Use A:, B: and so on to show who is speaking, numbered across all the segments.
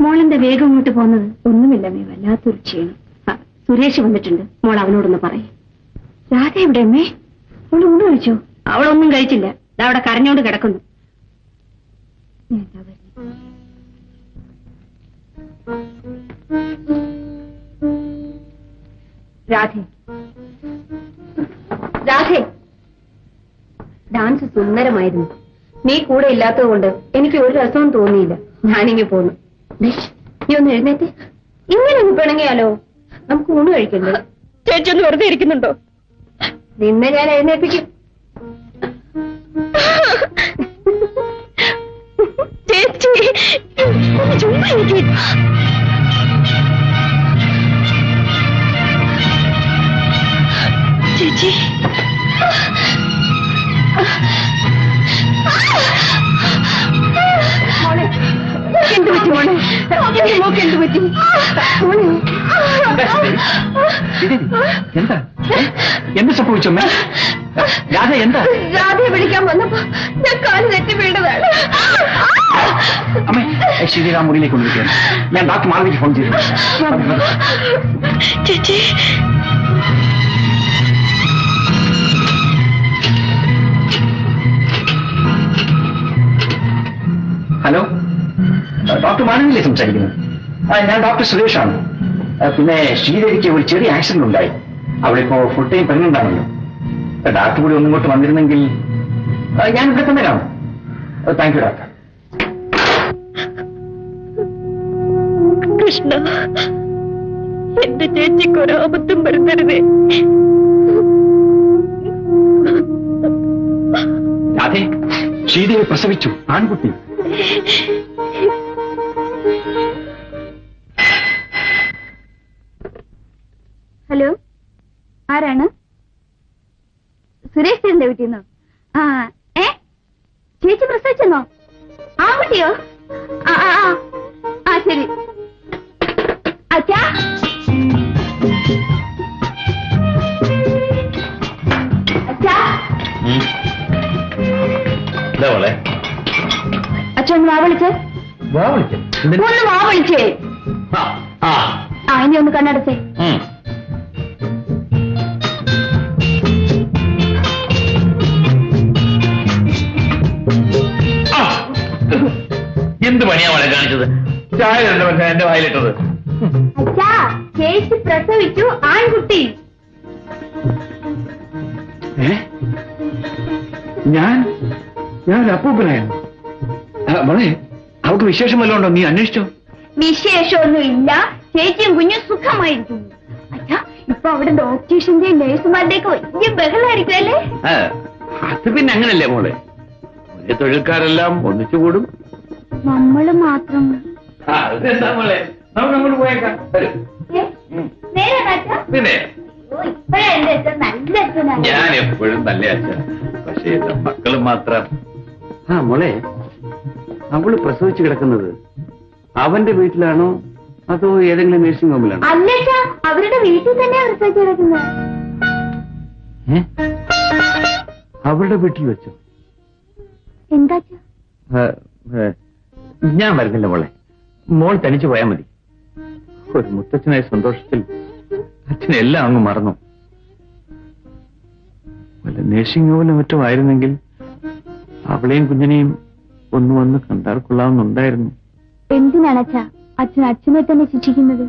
A: മോളെന്താ വേഗം ഇങ്ങോട്ട് പോകുന്നത്? ഒന്നുമില്ല മേ വല്ലാത്തൊരു ക്ഷീണം. സുരേഷ് വന്നിട്ടുണ്ട്. മോൾ അവനോടൊന്ന് പറയും. രാധ എവിടെ അമ്മേ? അവൾ ഊണ് കഴിച്ചോ? അവളൊന്നും കഴിച്ചില്ല. അവിടെ കരഞ്ഞോണ്ട് കിടക്കുന്നു. രാധേ. രാധേ. ഡാൻസ് സുന്ദരമായിരുന്നു. നീ കൂടെ ഇല്ലാത്തത് കൊണ്ട് എനിക്ക് ഒരു രസവും തോന്നിയില്ല. ഞാനിങ്ങി പോന്നു. നീ ഒന്ന് എഴുന്നേറ്റ്. ഇങ്ങനെ ഒന്ന് പിണങ്ങിയാലോ? നമുക്ക് ഊണ് കഴിക്കണ്ടേ? ചേച്ചി ഒന്ന് വെറുതെ ഇരിക്കുന്നുണ്ടോ? നിന്നെ ഞാൻ എഴുന്നേൽപ്പിക്കും. ചേച്ചി ചുമ്മാ ചേച്ചി. എന്ത് പറ്റി മോളെ? എന്റെ മോക്ക് എന്ത് പറ്റി? മോളെ
B: എന്താ? എന്ത് സംഭവിച്ചു അമ്മേ? രാധ എന്താ?
A: രാധയെ വിളിക്കാൻ വന്നപ്പോ ഞാൻ കാൽ തെറ്റി വീണതാണ്.
B: അമ്മേ ശ്രീരാം മുറിയിലേക്ക് കൊണ്ടിരിക്കുകയാണ് ഞാൻ ഡോക്ടർ മാധവിക്ക് ഫോൺ ചെയ്തു
A: ചേച്ചി.
B: ഹലോ? ഡോക്ടർ മാധവിയിലെ സംസാരിക്കുന്നത് ആ, ഞാൻ ഡോക്ടർ സുരേഷാണ്. പിന്നെ ശ്രീദേവിക്ക് ഒരു ചെറിയ ആക്സിഡന്റ് ഉണ്ടായി. അവളിപ്പോ ഫുൾ ടൈം പ്രഗ്നന്റ് ആണല്ലോ. ഡാക്ടർ കൂടി ഒന്നിങ്ങോട്ട് വന്നിരുന്നെങ്കിൽ ആ, ഞാൻ ഇവിടെ തന്നെ കാണും. താങ്ക് യു ഡോക്ടർ
A: കൃഷ്ണ എന്റെ ചേച്ചിക്ക് ഒരു ആപത്തും വരുത്തരുതേ.
B: അതെ ശ്രീദേവി പ്രസവിച്ചു. ആൺകുട്ടി.
A: ആരാണ്? സുരേഷ് ചേട്ടന്റെ വീട്ടിൽ നിന്നോ? ആ ഏ? ചേച്ചി പ്രസവിച്ചെന്നോ? ആ ആ ആ. ആ ശരി. അച്ഛാ. അച്ഛാ.
B: എന്താ മോളെ.
A: അച്ഛൻ ഒന്ന് വാ വിളിച്ചേ.
B: വാ വിളിച്ചു
A: ഒന്ന് വാ വിളിച്ചേ.
B: ആ
A: ഇനി ഒന്ന് കണ്ണടച്ചേ.
B: എന്ത് പണിയാ വളരെ കാണിച്ചത്? ചായ പക്ഷേ എന്റെ വായിലിട്ടത്.
A: അച്ഛാ ചേച്ചി പ്രസവിച്ചു ആൺകുട്ടി.
B: ഏ? ഞാൻ? ഞാൻ അപ്പൂപ്പനായിരുന്നു. ആ, മോളെ അവൾക്ക് വിശേഷം വല്ലതും ഉണ്ടോ? നീ അന്വേഷിച്ചോ?
A: വിശേഷമൊന്നും ഇല്ല ചേച്ചിയും കുഞ്ഞും സുഖമായിരിക്കുന്നു. അച്ഛാ ഇപ്പൊ അവിടെ ഡോക്ടേഴ്സിന്റെയും നേഴ്സുമാരുടെയൊക്കെ വലിയ ബഹളായിരിക്കും അല്ലേ?
B: ആ, അത് പിന്നെ അങ്ങനല്ലേ മോളെ? തൊഴിൽക്കാരെല്ലാം ഒന്നിച്ചു കൂടും
A: നമ്മൾ മാത്രം.
B: പിന്നെ?
A: അച്ഛൻ
B: ഞാൻ എപ്പോഴും നല്ല അച്ഛ പക്ഷേ എന്റെ മക്കൾ മാത്രം. ആ മോളെ അവൾ പ്രസവിച്ചു കിടക്കുന്നത് അവന്റെ വീട്ടിലാണോ അതോ ഏതെങ്കിലും നഴ്സിംഗ് ഹോമിലാണോ?
A: അല്ല അവരുടെ വീട്ടിൽ തന്നെ പ്രസവിച്ചു കിടക്കുന്നത്.
B: അവരുടെ വീട്ടിൽ വെച്ചോ?
A: എന്താ
B: ഞാൻ വരുന്നില്ല മോളെ. മോൾ തനിച്ചു പോയാൽ മതി. ഒരു മുത്തച്ഛനായ സന്തോഷത്തിൽ അച്ഛനെല്ലാം അങ്ങ് മറന്നു. വല്ല നേഴ്സിംഗ് ഹോമിലും മറ്റും ആയിരുന്നെങ്കിൽ അവളെയും കുഞ്ഞിനെയും ഒന്ന് വന്ന് കണ്ടാൽ കൊള്ളാവുന്നുണ്ടായിരുന്നു
A: എന്തിനാണ് അച്ഛ? അച്ഛൻ അച്ഛനെ തന്നെ ശിക്ഷിക്കുന്നത്?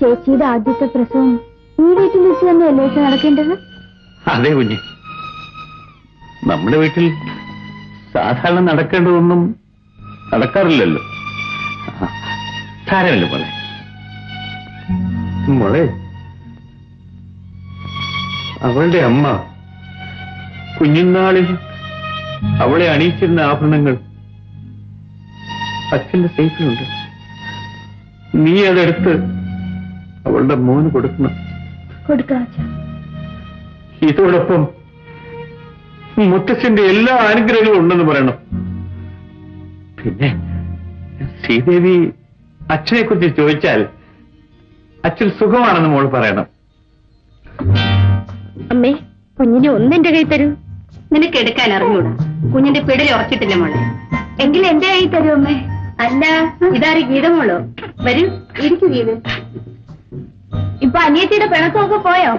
A: ചേച്ചിയുടെ ആദ്യത്തെ പ്രസവം ഈ വീട്ടിൽ വെച്ച് തന്നെയല്ലേ അച്ഛൻ നടക്കേണ്ടത്?
B: അതെ കുഞ്ഞ്. നമ്മുടെ വീട്ടിൽ സാധാരണ നടക്കേണ്ടതൊന്നും നടക്കാറില്ലല്ലോ. ആ, സാരമില്ല മോളെ മോളെ അവളുടെ അമ്മ കുഞ്ഞുനാളിൽ അവളെ അണിയിച്ചിരുന്ന ആഭരണങ്ങൾ അച്ഛന്റെ സേഫിലുണ്ട് നീ അതെടുത്ത് അവളുടെ മോന് കൊടുക്കണം. ഇതോടൊപ്പം മുത്തച്ഛന്റെ എല്ലാ അനുഗ്രഹങ്ങളും ഉണ്ടെന്ന് പറയണം. പിന്നെ ശ്രീദേവി അച്ഛനെ കുറിച്ച് ചോദിച്ചാൽ അച്ഛൻ സുഖമാണെന്ന് മോൾ പറയണം.
A: അമ്മേ കുഞ്ഞിനെ ഒന്നെന്റെ കൈ തരൂ. നിനക്ക് എടുക്കാൻ അറിഞ്ഞൂടാ. കുഞ്ഞിന്റെ പിടൽ ഉറച്ചിട്ടില്ല മോളെ. എങ്കിൽ എന്റെ കൈ തരൂ അമ്മേ.
C: അല്ല ഇതാരി ഗീതമോളോ? വരൂ ഇരിക്കു ഗീത. ഇപ്പൊ അനിയത്തിയുടെ പിണക്കമൊക്കെ പോയോ?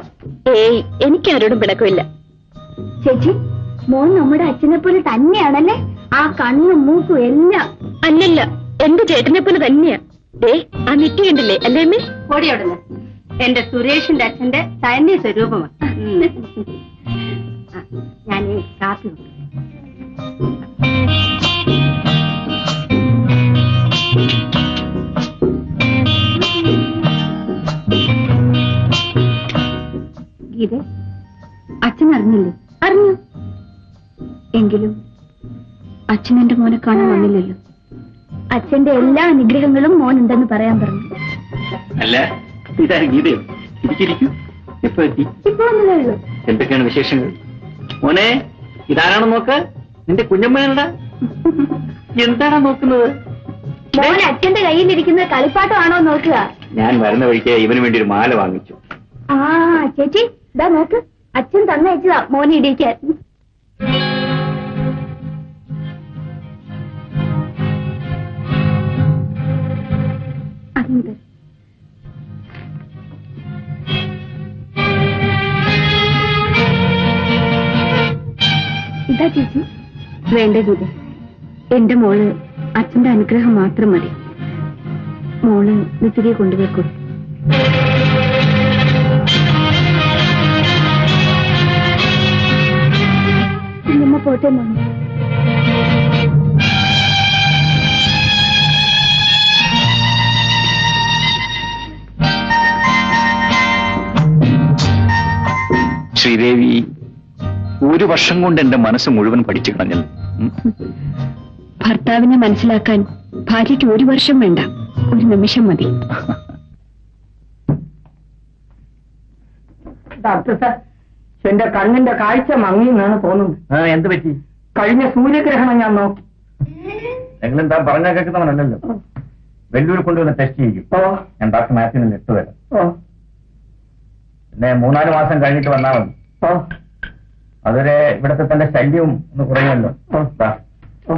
D: ഏയ് എനിക്ക് ആരോടും പിടക്കമില്ല
C: ചേച്ചി മോൻ നമ്മുടെ അച്ഛനെ പോലെ തന്നെയാണല്ലേ? ആ കണ്ണും മൂക്കും എല്ലാം
D: അല്ലല്ല എന്റെ ചേട്ടനെ പോലെ തന്നെയാ. ദേ ആ നെറ്റി കണ്ടില്ലേ അല്ലേ അമ്മേ?
C: ഓടിയോടുന്നു എന്റെ സുരേഷിന്റെ അച്ഛന്റെ തന്നെ സ്വരൂപമാണ്. ഞാൻ കാപ്പി. ഗീത അച്ഛൻ അറിഞ്ഞില്ലേ അറിഞ്ഞു. എങ്കിലും അച്ഛൻ എന്റെ മോനെ കാണാൻ വന്നില്ലല്ലോ. അച്ഛന്റെ എല്ലാ അനുഗ്രഹങ്ങളും മോൻ ഉണ്ടെന്ന് പറയാൻ പറഞ്ഞു.
E: അല്ല എന്തൊക്കെയാണ് വിശേഷങ്ങൾ? മോനെ ഇതാരാണ് നോക്ക്? നിന്റെ കുഞ്ഞമ്മയാണടാ. എന്താണ് നോക്കുന്നത്?
C: മോനെ അച്ഛന്റെ കയ്യിലിരിക്കുന്ന കളിപ്പാട്ടമാണോ നോക്കുക?
E: ഞാൻ വരുന്ന വഴിക്ക് ഇവന് വേണ്ടി ഒരു മാല വാങ്ങിച്ചു.
C: ആ ചേച്ചി ഇതാ നോക്ക്. അച്ഛൻ തന്നയച്ചതാ മോനെ ഇടിക്കാൻ അതുണ്ട് ഇതാ ചേച്ചി. വേണ്ട ഗീത എന്റെ മോൾ അച്ഛന്റെ അനുഗ്രഹം മാത്രം മതി. മോൾ ഇത് തിരികെ കൊണ്ടുപോയിക്കോ നമ്മ പോട്ടെ മോനെ.
E: ശ്രീദേവി ഒരു വർഷം കൊണ്ട് എന്റെ മനസ്സ് മുഴുവൻ പഠിച്ചു കളഞ്ഞത്
C: ഭർത്താവിനെ മനസ്സിലാക്കാൻ ഭാര്യയ്ക്ക് ഒരു വർഷം വേണ്ട. ഒരു നിമിഷം മതി.
F: ഡോക്ടർ സാർ എന്റെ കണ്ണിന്റെ കാഴ്ച മങ്ങി എന്നാണ് തോന്നുന്നത്
E: എന്ത് പറ്റി?
F: കഴിഞ്ഞ സൂര്യഗ്രഹണം ഞാൻ നോക്കി.
E: നിങ്ങളെന്താ പറഞ്ഞാൽ കേൾക്കുന്നവനല്ലല്ലോ. വെല്ലൂർ കൊണ്ടുവന്ന് ടെസ്റ്റ് ചെയ്യും. ഞാൻ ഡോക്ടർ മാത്യുവിനെ ഇട്ടുതരാം
F: ഓ.
E: പിന്നെ മൂന്നാൽ മാസം കഴിഞ്ഞിട്ട് വന്നാൽ മതി. അതുവരെ ഇവിടുത്തെ തന്റെ ശല്യവും ഒന്ന് കുറയുമല്ലോ.
F: ഓ.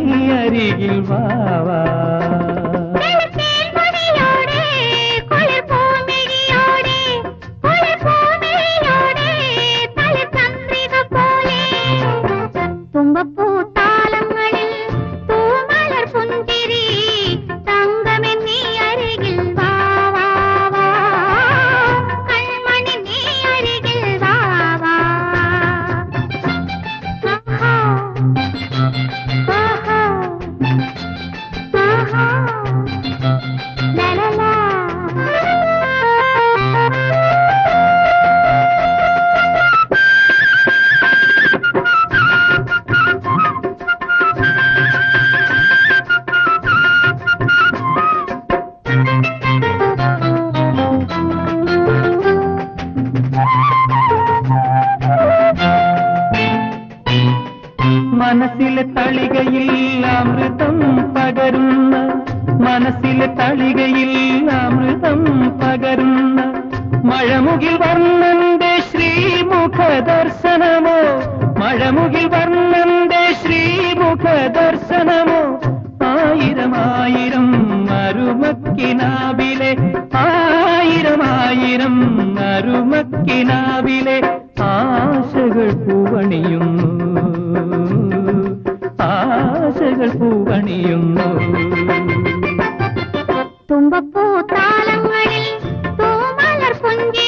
G: നീ അരികിൽ വാ മനസ്സിലെ തളികയിൽ അമൃതം പകരുന്ന മഴമുകിൽ വർണന്റെ ശ്രീമുഖ ദർശനമോ മഴമുകിൽ വർണന്റെ ശ്രീമുഖ ദർശനമോ ആയിരം ആയിരം അരുമക്കിനാവിലെ ആയിരം ആയിരം അരുമക്കിനാവിലെ ആശകൾ പൂവണിയുന്നു. ആശകൾ പൂവണിയുന്നു.
H: தும்பப்பூ தாளங்களில் பூமலர் பொங்கி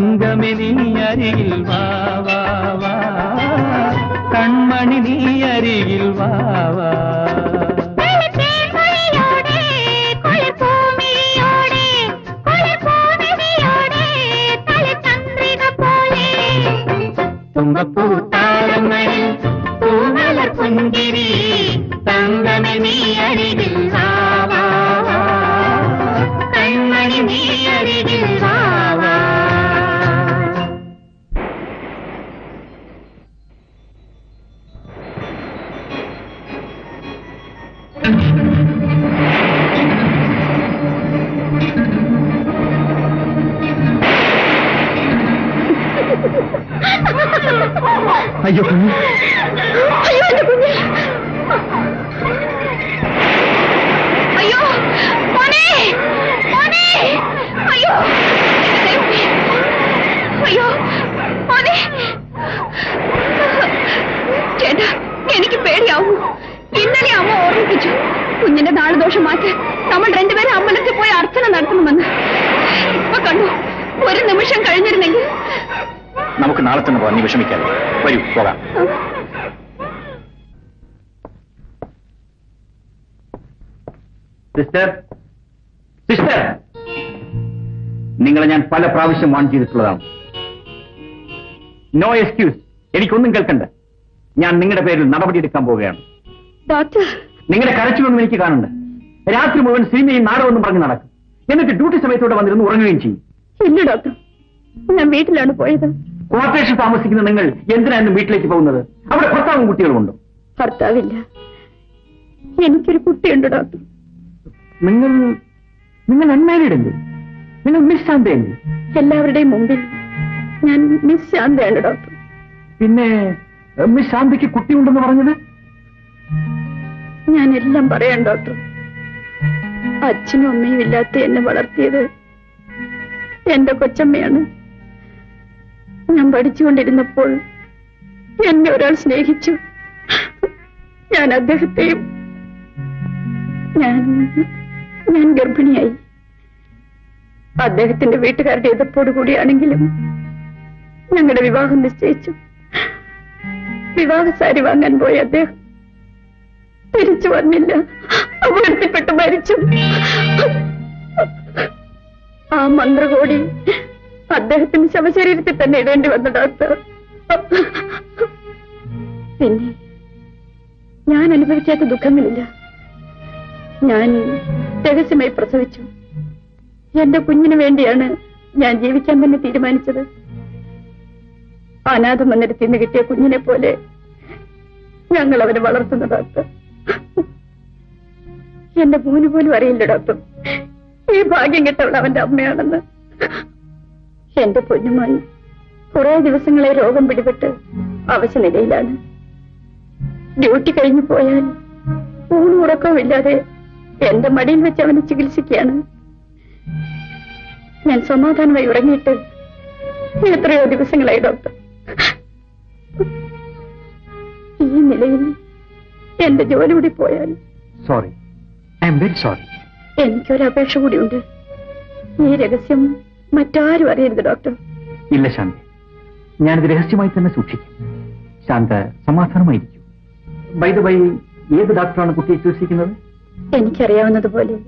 H: തങ്കമേ നീ അരികിൽ വാ വാ വാ കൺമണി നീ അരികിൽ വാ വാ തേൻമൊഴിയോടെ കുളിർപ്പൂമിഴിയോടെ കുളിർപ്പൂനിധിയോടെ തളിചന്ദ്രിക പോലെ
G: തുമ്പപ്പൂ താലങ്ങളിൽ തൂമല
E: സിസ്റ്റർ സിസ്റ്റർ നിങ്ങളെ ഞാൻ പല പ്രാവശ്യം വാൺ ചെയ്തിട്ടുള്ളതാണ്. നോ എക്സ്ക്യൂസ് എനിക്കൊന്നും കേൾക്കണ്ട. ഞാൻ നിങ്ങളുടെ പേരിൽ നടപടി എടുക്കാൻ പോവുകയാണ്.
C: ഡോക്ടർ
E: നിങ്ങളുടെ കരച്ചിലൊന്നും എനിക്ക് കാണണ്ട. രാത്രി മുഴുവൻ സിനിമയും നാടകമൊന്നും പറഞ്ഞ് നടക്കും. എന്നിട്ട് ഡ്യൂട്ടി സമയത്തോടെ വന്നിരുന്ന് ഉറങ്ങുകയും ചെയ്യും.
C: ഇല്ല ഡോക്ടർ ഞാൻ വീട്ടിലാണ് പോയത്.
E: ക്വാർട്ടേഴ്സിൽ താമസിക്കുന്ന നിങ്ങൾ എന്തിനായിരുന്നു വീട്ടിലേക്ക് പോകുന്നത്? അവിടെ ഭർത്താവും കുട്ടികളുമുണ്ടോ?
C: ഭർത്താവില്ല. എനിക്കൊരു കുട്ടിയുണ്ട് ഡോക്ടർ
E: നിങ്ങൾ നിങ്ങൾ അൺമാരീഡ് അല്ലേ നിങ്ങൾ മിസ് ശാന്തയല്ലേ?
C: എല്ലാവരുടെയും മുമ്പിൽ ഞാൻ മിസ് ശാന്തയാണ് ഡോക്ടർ.
E: പിന്നെ മിസ് ശാന്തയ്ക്ക് കുട്ടിയുണ്ടെന്ന് പറഞ്ഞത്?
C: ഞാൻ എല്ലാം പറയാം ഡോക്ടർ. അച്ഛനും അമ്മയും ഇല്ലാത്ത എന്നെ വളർത്തിയത് എന്റെ കൊച്ചമ്മയാണ്. ഞാൻ പഠിച്ചുകൊണ്ടിരുന്നപ്പോൾ എന്നെ ഒരാൾ സ്നേഹിച്ചു. ഞാൻ അദ്ദേഹത്തെയും ഞാൻ ഞാൻ ഗർഭിണിയായി. അദ്ദേഹത്തിന്റെ വീട്ടുകാരുടെ എതിർപ്പോടു കൂടിയാണെങ്കിലും ഞങ്ങളുടെ വിവാഹം നിശ്ചയിച്ചു. വിവാഹ സാരി വാങ്ങാൻ പോയ അദ്ദേഹം തിരിച്ചു വന്നില്ല. അപകടത്തിൽപ്പെട്ട് മരിച്ചു. ആ മന്ത്രകോടി അദ്ദേഹത്തിന് ശവശരീരത്തിൽ തന്നെ ഇടേണ്ടി വന്ന ഡോക്ടർ. പിന്നെ ഞാൻ അനുഭവിക്കാത്ത ദുഃഖങ്ങളില്ല ഞാൻ രഹസ്യമായി പ്രസവിച്ചു. എന്റെ കുഞ്ഞിനു വേണ്ടിയാണ് ഞാൻ ജീവിക്കാൻ തന്നെ തീരുമാനിച്ചത്. അനാഥ മന്ദിരത്തിൽ നിന്ന് കിട്ടിയ കുഞ്ഞിനെ പോലെ ഞങ്ങൾ അവനെ വളർത്തുന്ന ഡോക്ടർ. എന്റെ മോന് പോലും അറിയില്ല ഡോക്ടർ. ഈ ഭാഗ്യം കിട്ടവൾ അവന്റെ അമ്മയാണെന്ന്. എന്റെ പൊന്നുമായി കുറെ ദിവസങ്ങളെ രോഗം പിടിപെട്ട് അവശനിലയിലാണ് ഡ്യൂട്ടി കഴിഞ്ഞു പോയാൽ ഊണ് ഉറക്കവും ഇല്ലാതെ എന്റെ മടിയിൽ വെച്ച് അവനെ ചികിത്സിക്കുകയാണ്. ഞാൻ സമാധാനമായി ഉറങ്ങിയിട്ട് എത്രയോ ദിവസങ്ങളായി ഡോക്ടർ. ഈ നിലയിൽ എന്റെ ജോലി കൂടി പോയാൽ
E: sorry I am very sorry
C: എനിക്കൊരു അപേക്ഷ കൂടിയുണ്ട്. ഈ രഹസ്യം
D: മറ്റാരും അറിയരുത് ഡോക്ടർ.
E: ഇല്ല ശാന്തി. ഞാനിത് രഹസ്യമായി തന്നെ സൂക്ഷിക്കും. ശാന്ത സമാധാനമായിരിക്കും. ബൈ ദ ബൈ ഏത് ഡോക്ടറാണ് കുട്ടിയെ ചികിത്സിക്കുന്നത്?
D: എനിക്കറിയാവുന്നതുപോലെ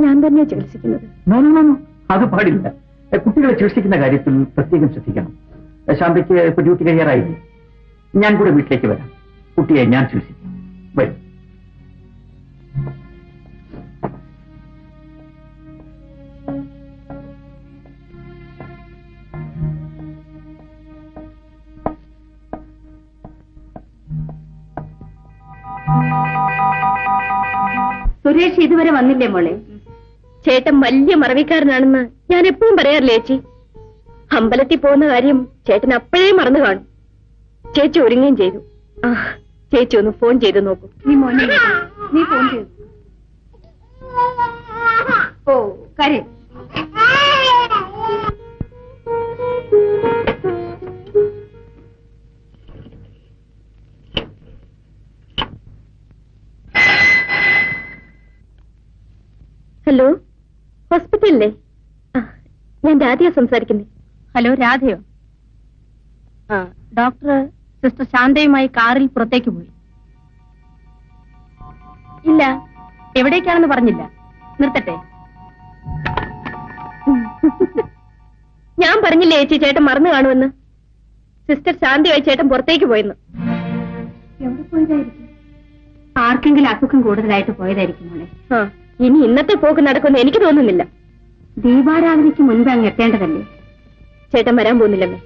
D: ഞാൻ തന്നെ ചികിത്സിക്കുന്നത്.
E: അത് പാടില്ല. കുട്ടികളെ ചികിത്സിക്കുന്ന കാര്യത്തിൽ പ്രത്യേകം ശ്രദ്ധിക്കണം. ശാന്തയ്ക്ക് ഇപ്പൊ ഡ്യൂട്ടി കഴിയാറായില്ലേ? ഞാൻ കൂടെ വീട്ടിലേക്ക് വരാം. കുട്ടിയെ ഞാൻ ചികിത്സിക്കാം. വരും.
A: സുരേഷ് ഇതുവരെ വന്നില്ലേ മോളെ?
D: ചേട്ടൻ വലിയ മറവിക്കാരനാണെന്ന് ഞാൻ എപ്പോഴും പറയാറില്ല ചേച്ചി? അമ്പലത്തിൽ പോകുന്ന കാര്യം ചേട്ടൻ അപ്പോഴേ മറന്നു കാണും. ചേച്ചി ഒരുങ്ങുകയും ചെയ്തു. ആ ചേച്ചി ഒന്ന് ഫോൺ ചെയ്ത് നോക്കൂ.
A: നീ മോനെ നീ ഫോൺ ചെയ്തു ഓ കാര്യം.
D: ഹലോ? ഹോസ്പിറ്റലിലെ? ആ ഞാൻ രാധയാ സംസാരിക്കുന്നത്
A: ഹലോ രാധയോ? ഡോക്ടർ സിസ്റ്റർ ശാന്തയുമായി കാറിൽ പുറത്തേക്ക് പോയി. ഇല്ല. എവിടേക്കാണെന്ന് പറഞ്ഞില്ല. നിർത്തട്ടെ.
D: ഞാൻ പറഞ്ഞില്ലേ ചേച്ചി ചേട്ടൻ മറന്നു കാണുമെന്ന്? സിസ്റ്റർ ശാന്തിയായി ചേട്ടൻ പുറത്തേക്ക് പോയെന്ന്.
A: എവിടെ പോയതായിരിക്കും? ആർക്കെങ്കിലും അസുഖം കൂടുതലായിട്ട് പോയതായിരിക്കും മോളെ.
D: ഇനി ഇന്നത്തെ പോക്ക് നടക്കുമെന്ന് എനിക്ക് തോന്നുന്നില്ല.
A: ദീപാരാധനയ്ക്ക് മുൻപ് അങ്ങ് എത്തേണ്ടതല്ലേ?
D: ചേട്ടൻ വരാൻ പോകുന്നില്ലമ്മേ